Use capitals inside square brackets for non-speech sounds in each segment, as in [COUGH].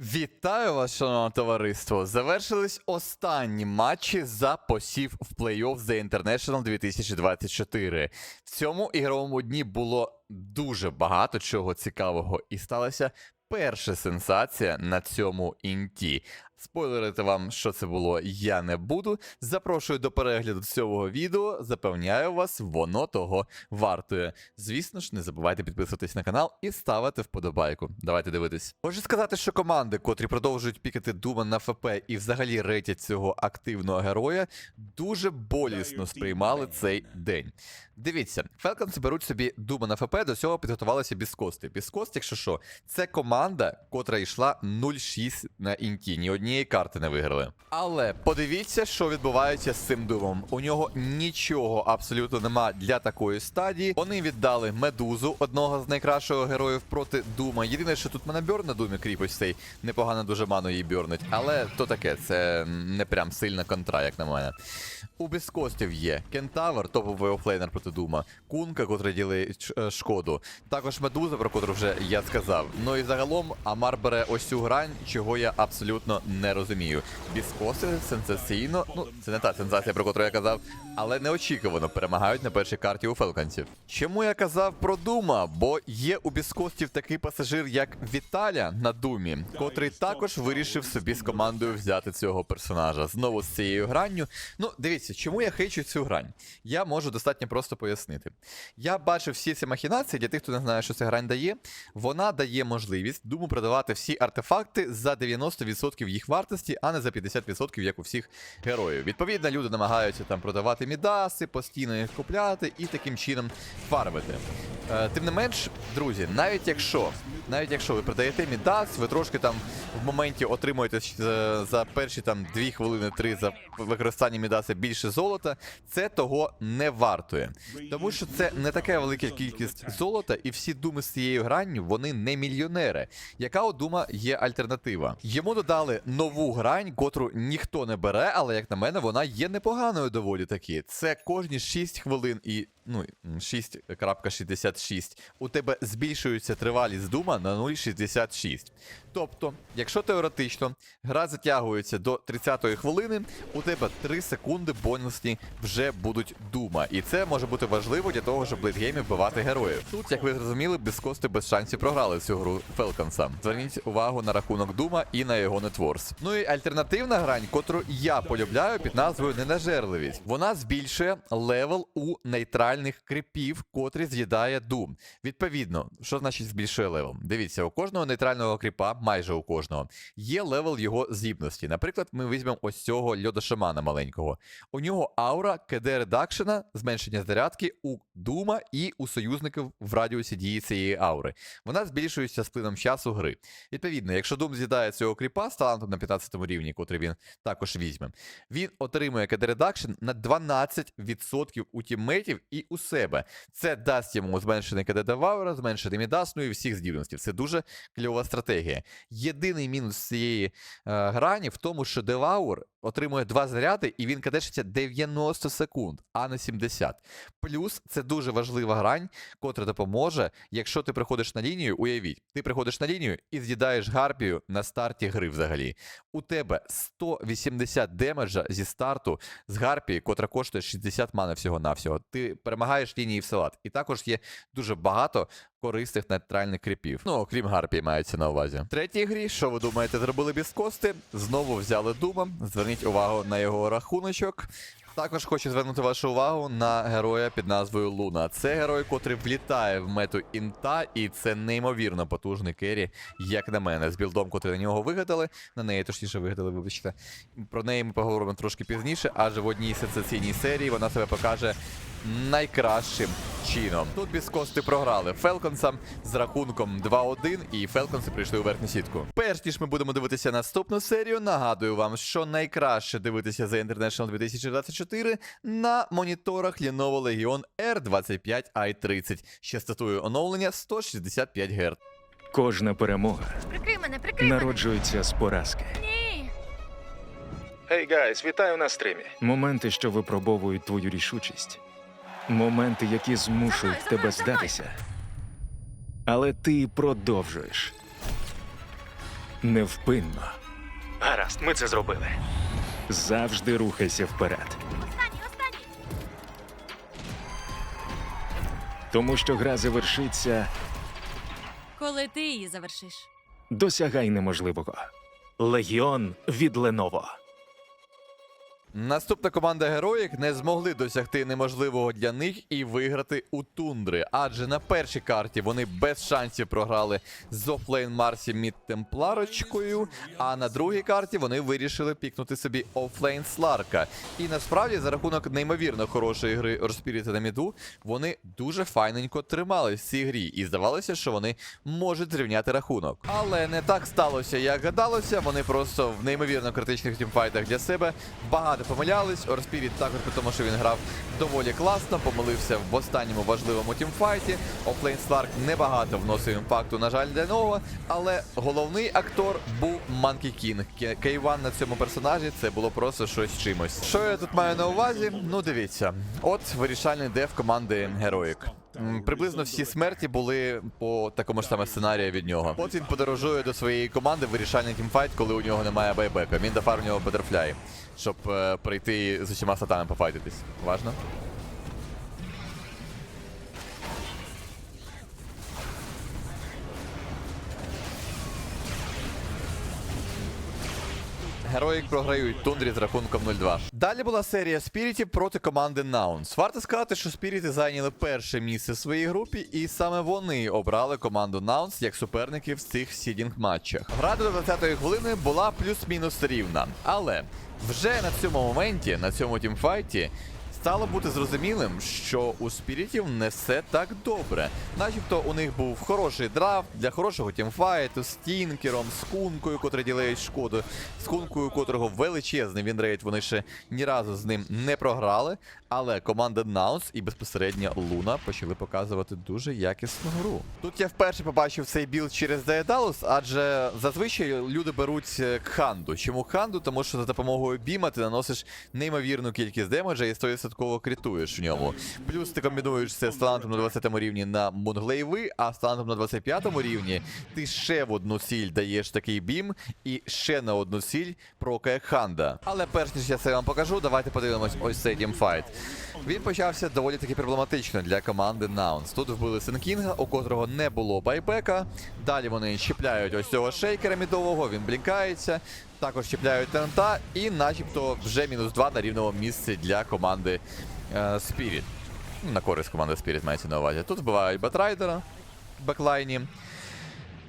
Вітаю вас, шановне товариство! Завершились останні матчі за посів в плей-офф The International 2024. В цьому ігровому дні було дуже багато чого цікавого, і сталася перша сенсація на цьому інті. Спойлерити вам, що це було, я не буду. Запрошую до перегляду цього відео. Запевняю вас, воно того вартує. Звісно ж, не забувайте підписуватись на канал і ставити вподобайку. Давайте дивитись. Хочу сказати, що команди, котрі продовжують пікати Дума на ФП і взагалі рейтять цього активного героя, дуже болісно сприймали цей день. Дивіться, Falcons беруть собі Дума на ФП, до цього підготувалися Біскости. Біскост, якщо що, це команда, котра йшла 0-6 на інті. Ні однієї карти не виграли. Але подивіться, що відбувається з цим думом. У нього нічого абсолютно нема для такої стадії. Вони віддали медузу, одного з найкращих героїв проти Дума. Єдине, що тут мене бьор на думі кріпось цей непогано дуже ману її бьорнить. Але то таке, це не прям сильна контра, як на мене. У Біскостів є Кентавр, топовий офлейнер проти Дума, Кунка, котрий ділить е, шкоду. Також Медуза, про котру вже я сказав. Ну і загалом Амар бере ось цю грань, чого я абсолютно не розумію. Біскоси сенсаційно, ну це не та сенсація, про котру я казав, але неочікувано перемагають на першій карті у Фелканців. Чому я казав про Дума? Бо є у Біскостів такий пасажир, як Віталя на Думі, котрий також вирішив собі з командою взяти цього персонажа. Знову з цією гранню. Ну, дивіться, чому я хейчу цю грань? Я можу достатньо просто пояснити. Я бачив всі ці махінації, для тих, хто не знає, що ця грань дає. Вона дає можливість думу продавати всі артефакти за 90% їх вартості, а не за 50%, як у всіх героїв. Відповідно, люди намагаються там продавати мідаси, постійно їх купляти і таким чином фармити. Е, тим не менш, друзі, навіть якщо, навіть якщо ви продаєте мідас, ви трошки там в моменті отримуєте за, за перші там 2 хвилини 3 за використання мідаса більше золота, це того не вартує. Тому що це не така велика кількість золота, і всі думи з цією гранню вони не мільйонери. Яка у дума є альтернатива? Йому додали нову грань, котру ніхто не бере, але як на мене, вона є непоганою доволі таки. Це кожні 6 хвилин і ну 6.66. У тебе збільшується тривалість дума на 0,66. Тобто, якщо теоретично гра затягується до 30-ї хвилини, у тебе 3 секунди бонусні вже будуть дума. І це може бути важливо для того, щоб лейтгеймі вбивати героїв. Тут, як ви зрозуміли, без кости без шансів програли цю гру Фелканса. Зверніть увагу на рахунок дума і на його нетворс. Ну і альтернативна грань, котру я полюбляю під назвою Ненажерливість. Вона збільшує левел у нейтральних крипів, котрі з'їдає Дум. Відповідно, що значить збільшує левел? Дивіться, у кожного нейтрального кріпа, майже у кожного, є левел його здібності. Наприклад, ми візьмемо ось цього льодошамана маленького. У нього аура КД редакшена, зменшення зарядки у Дума і у союзників в радіусі дії цієї аури. Вона збільшується з плином часу гри. Відповідно, якщо Дум з'їдає цього кріпа з талантом на 15 рівні, котрий він також візьме, він отримує КД редакшн на 12% у тіммейтів і у себе. Це дасть йому зменшений КД Деваура, зменшений Мідас, ну і всіх здібностей. Це дуже кльова стратегія. Єдиний мінус цієї е, грані в тому, що Деваур отримує два заряди, і він кадешиться 90 секунд, а не 70. Плюс це дуже важлива грань, котра допоможе, якщо ти приходиш на лінію, уявіть, ти приходиш на лінію і з'їдаєш гарпію на старті гри взагалі. У тебе 180 демеджа зі старту з гарпії, котра коштує 60 мани всього-навсього. Ти перемагаєш лінії в салат. І також є дуже багато корисних нейтральних кріпів. Ну, окрім гарпії, мається на увазі. В третій грі, що ви думаєте, зробили без кости? Знову взяли дума. Зверніть увагу на його рахуночок. Також хочу звернути вашу увагу на героя під назвою Луна. Це герой, котрий влітає в мету інта, і це неймовірно потужний керрі, як на мене, з білдом, котрий на нього вигадали. На неї точніше вигадали, вибачте. Про неї ми поговоримо трошки пізніше, адже в одній сенсаційній серії вона себе покаже найкращим чином. Тут без кости програли Фелконсам з рахунком 2-1, і Фелконси прийшли у верхню сітку. Перш ніж ми будемо дивитися наступну серію, нагадую вам, що найкраще дивитися за International 2024 на моніторах Lenovo Legion R25i30 з частотою оновлення 165 Гц. Кожна перемога Прикрий мене, прикрий народжується з поразки. Ні. Гей, гайс, вітаю на стрімі. Моменти, що випробовують твою рішучість. Моменти, які змушують тебе здатися. Але ти продовжуєш. невпинно. Гаразд, ми це зробили. Завжди рухайся вперед. Тому що гра завершиться, Коли ти її завершиш. досягай неможливого. Легіон від Леново. Наступна команда героїк не змогли досягти неможливого для них і виграти у тундри. Адже на першій карті вони без шансів програли з офлейн Марсі Мід Темпларочкою, а на другій карті вони вирішили пікнути собі офлейн Сларка. І насправді, за рахунок неймовірно хорошої гри Орспіріта на міду, вони дуже файненько тримались в цій грі. І здавалося, що вони можуть зрівняти рахунок. Але не так сталося, як гадалося. Вони просто в неймовірно критичних тімфайтах для себе багато помилялись. Орспіріт також, при тому, що він грав доволі класно, помилився в останньому важливому тімфайті. Офлейн Сларк небагато вносив імпакту, на жаль, для нього. Але головний актор був Манкі Кінг. Кейван на цьому персонажі це було просто щось чимось. Що я тут маю на увазі? Ну дивіться, от вирішальний деф команди Героїк. Приблизно всі смерті були по такому ж саме сценарію від нього. От він подорожує до своєї команди вирішальний тімфайт, коли у нього немає байбека. Він дафар у нього Батерфляй, щоб е, прийти з усіма сатами пофайтитись. Важно? Героїк програють тундрі з рахунком 0-2. Далі була серія спірітів проти команди Наунс. Варто сказати, що спіріти зайняли перше місце в своїй групі, і саме вони обрали команду Наунс як суперників в цих сідінг матчах. Гра до 20-ї хвилини була плюс-мінус рівна. Але вже на цьому моменті, на цьому тімфайті, Стало бути зрозумілим, що у спірітів не все так добре. Начебто у них був хороший драфт для хорошого тімфайту з тінкером, з кункою, котра ділить шкоду, з кункою, котрого величезний вінрейт, вони ще ні разу з ним не програли. Але команда Наунс і безпосередньо Луна почали показувати дуже якісну гру. Тут я вперше побачив цей білд через Daedalus, адже зазвичай люди беруть е, Кханду. Чому Кханду? Тому що за допомогою Біма ти наносиш неймовірну кількість демеджа і 100% критуєш в ньому. Плюс ти комбінуєш це з талантом на 20 рівні на Мунглейви, а з талантом на 25 рівні ти ще в одну сіль даєш такий бім, і ще на одну сіль прокає Ханда. Але перш ніж я це вам покажу, давайте подивимось ось цей тімфайт. Він почався доволі таки проблематично для команди Наунс. Тут вбили Сенкінга, у котрого не було байбека. Далі вони чіпляють ось цього шейкера мідового, він блінкається. Також чіпляють ТНТ і начебто вже мінус 2 на рівному місці для команди е, Spirit. Ну, На користь команди Spirit мається на увазі. Тут вбивають Батрайдера в беклайні.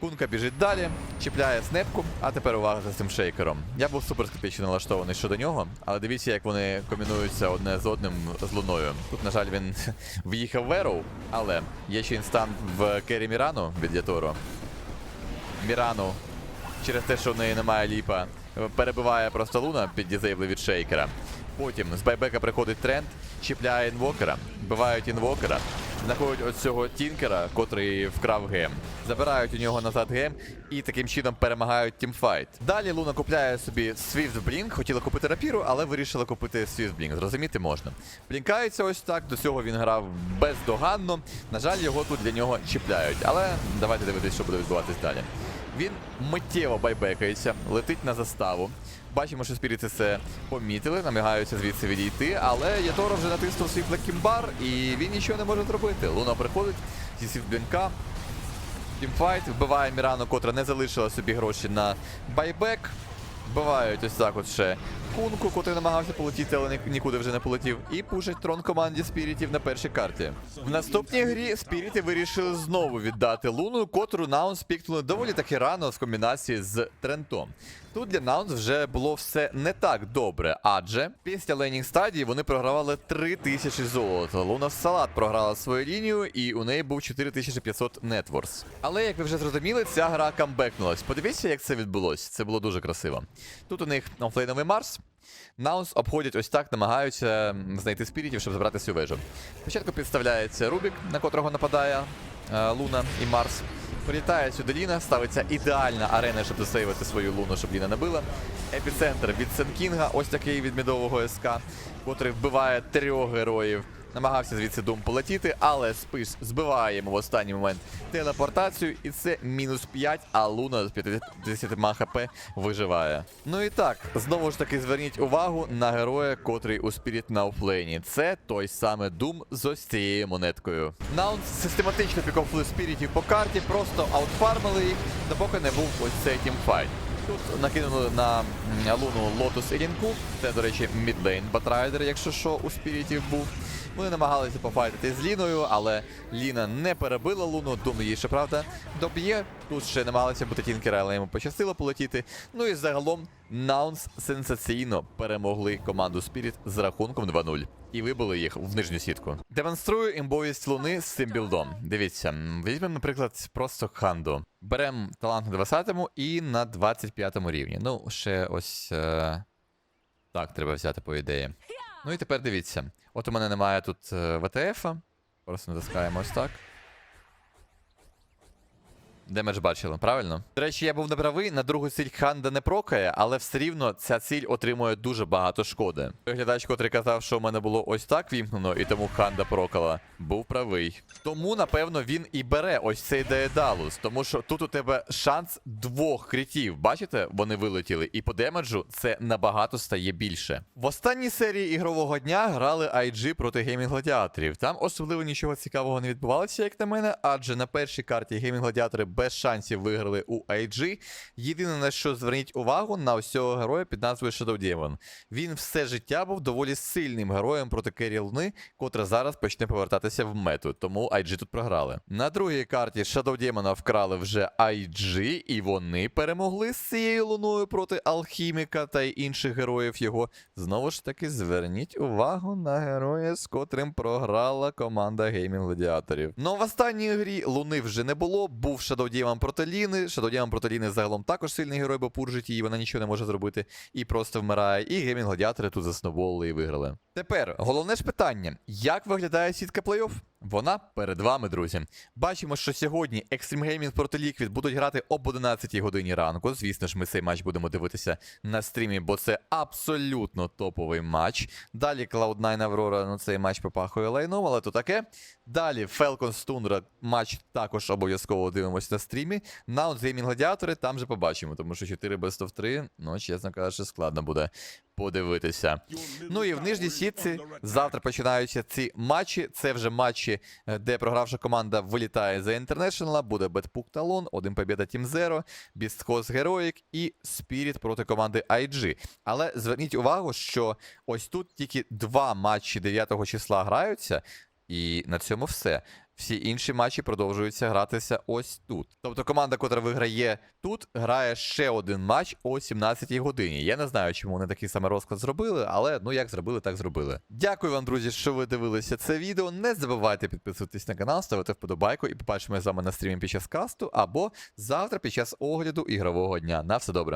Кунка біжить далі, чіпляє снепку, а тепер увага за цим шейкером. Я був супер скептично налаштований щодо нього, але дивіться, як вони комбінуються одне з одним з луною. Тут, на жаль, він [LAUGHS] в'їхав в Ероу, але є ще інстант в Кері Мірану від Яторо. Мірану через те, що в неї немає ліпа, перебиває просто луна під дізейбли від шейкера. Потім з байбека приходить тренд, чіпляє інвокера, вбивають інвокера, знаходять ось цього тінкера, котрий вкрав гем. Забирають у нього назад гем і таким чином перемагають тімфайт. Далі Луна купляє собі Swift Blink, хотіла купити рапіру, але вирішила купити Swift Blink. Зрозуміти можна. Блінкається ось так, до цього він грав бездоганно. На жаль, його тут для нього чіпляють. Але давайте дивитися, що буде відбуватись далі. Він миттєво байбекається, летить на заставу. Бачимо, що спіріти це помітили, намагаються звідси відійти, але Яторо вже натиснув свій флекімбар і він нічого не може зробити. Луна приходить зі світблінка. Тімфайт вбиває Мірану, котра не залишила собі гроші на байбек. Вбивають ось так от ще кунку, котрий намагався полетіти, але ні- нікуди вже не полетів. І пушать трон команді спірітів на першій карті. В наступній грі спіріти вирішили знову віддати луну, котру Наунс пікнули доволі таки рано в комбінації з Трентом. Тут для Наунс вже було все не так добре, адже після лейнінг стадії вони програвали 3000 золота. Луна Салат програла свою лінію, і у неї був 4500 нетворс. Але як ви вже зрозуміли, ця гра камбекнулась. Подивіться, як це відбулось. Це було дуже красиво. Тут у них офлейновий Марс. Наунс обходять ось так, намагаються знайти спірітів, щоб забрати цю вежу. Спочатку підставляється Рубік, на котрого нападає е, Луна і Марс. Прилітає сюди Ліна, ставиться ідеальна арена, щоб засейвити свою луну, щоб Ліна не била. Епіцентр від Сенкінга, ось такий від мідового СК, котрий вбиває трьох героїв Намагався звідси дум полетіти, але спис збиває йому в останній момент телепортацію, і це мінус 5, а Луна з 50 хп виживає. Ну і так, знову ж таки зверніть увагу на героя, котрий у Spirit на офлейні. Це той самий Дум з ось цією монеткою. Наунс систематично пікофли спірітів по карті, просто аутфармили їх, допоки не був ось цей тімфайт. Тут накинули на луну Лотус і Лінку. Це, до речі, мідлейн Батрайдер, якщо що, у спірітів був. Вони намагалися пофайтити з Ліною, але Ліна не перебила Луну, Дум її, щоправда, доб'є. Тут ще намагалися бути тінкери, але йому пощастило полетіти. Ну і загалом Наунс сенсаційно перемогли команду Spirit з рахунком 2-0 і вибили їх в нижню сітку. Демонструю імбовість Луни з цим білдом. Дивіться, візьмемо, наприклад, просто Ханду. Беремо талант на 20-му і на 25 рівні. Ну, ще ось е... так треба взяти, по ідеї. Ну і тепер дивіться. От у мене немає тут е, ВТФ. Просто натискаємо ось так. Демедж бачили, правильно? До речі, я був неправий, на другу ціль Ханда не прокає, але все рівно ця ціль отримує дуже багато шкоди. Той Глядач, котрий казав, що в мене було ось так вімкнено, і тому Ханда прокала, був правий. Тому, напевно, він і бере ось цей Деедалус, тому що тут у тебе шанс двох критів. Бачите, вони вилетіли, і по демеджу це набагато стає більше. В останній серії ігрового дня грали IG проти геймінг гладіаторів. Там особливо нічого цікавого не відбувалося, як на мене, адже на першій карті геймінг гладіатори без шансів виграли у IG. Єдине на що зверніть увагу на ось героя під назвою Shadow Demon. Він все життя був доволі сильним героєм проти Керрі Луни, котра зараз почне повертатися в мету, тому IG тут програли. На другій карті Shadow Demon вкрали вже IG, і вони перемогли з цією луною проти Алхіміка та й інших героїв його. Знову ж таки, зверніть увагу на героя, з котрим програла команда геймінг гладіаторів. Ну в останній грі луни вже не було. Був Shadow Demon проталіни. Ліни. проталіни загалом також сильний герой, бо пуржить її, вона нічого не може зробити і просто вмирає. І геймінг гладіатори тут засновували і виграли. Тепер головне ж питання: як виглядає сітка плей-офф? Вона перед вами, друзі. Бачимо, що сьогодні Extreme Gaming проти Liquid будуть грати об 11 годині ранку. Звісно ж, ми цей матч будемо дивитися на стрімі, бо це абсолютно топовий матч. Далі Cloud9 Aurora, ну цей матч попахує лайном, але то таке. Далі Falcons Tundra матч також обов'язково дивимося на стрімі. Наут Gaming Гладіатори там же побачимо, тому що 4 best of 3, ну, чесно кажучи, складно буде подивитися. Ну і в нижній сітці завтра починаються ці матчі. Це вже матчі, е, де програвша команда вилітає за International, буде Бетпук Талон, один побіда Тім Зеро, Бістхоз Героїк і Спіріт проти команди IG. Але зверніть увагу, що ось тут тільки два матчі 9 числа граються, і на цьому все. Всі інші матчі продовжуються гратися ось тут. Тобто команда, котра виграє тут, грає ще один матч о 17-й годині. Я не знаю, чому вони такий саме розклад зробили, але ну як зробили, так зробили. Дякую вам, друзі, що ви дивилися це відео. Не забувайте підписуватись на канал, ставити вподобайку і побачимо з вами на стрімі під час касту або завтра під час огляду ігрового дня. На все добре.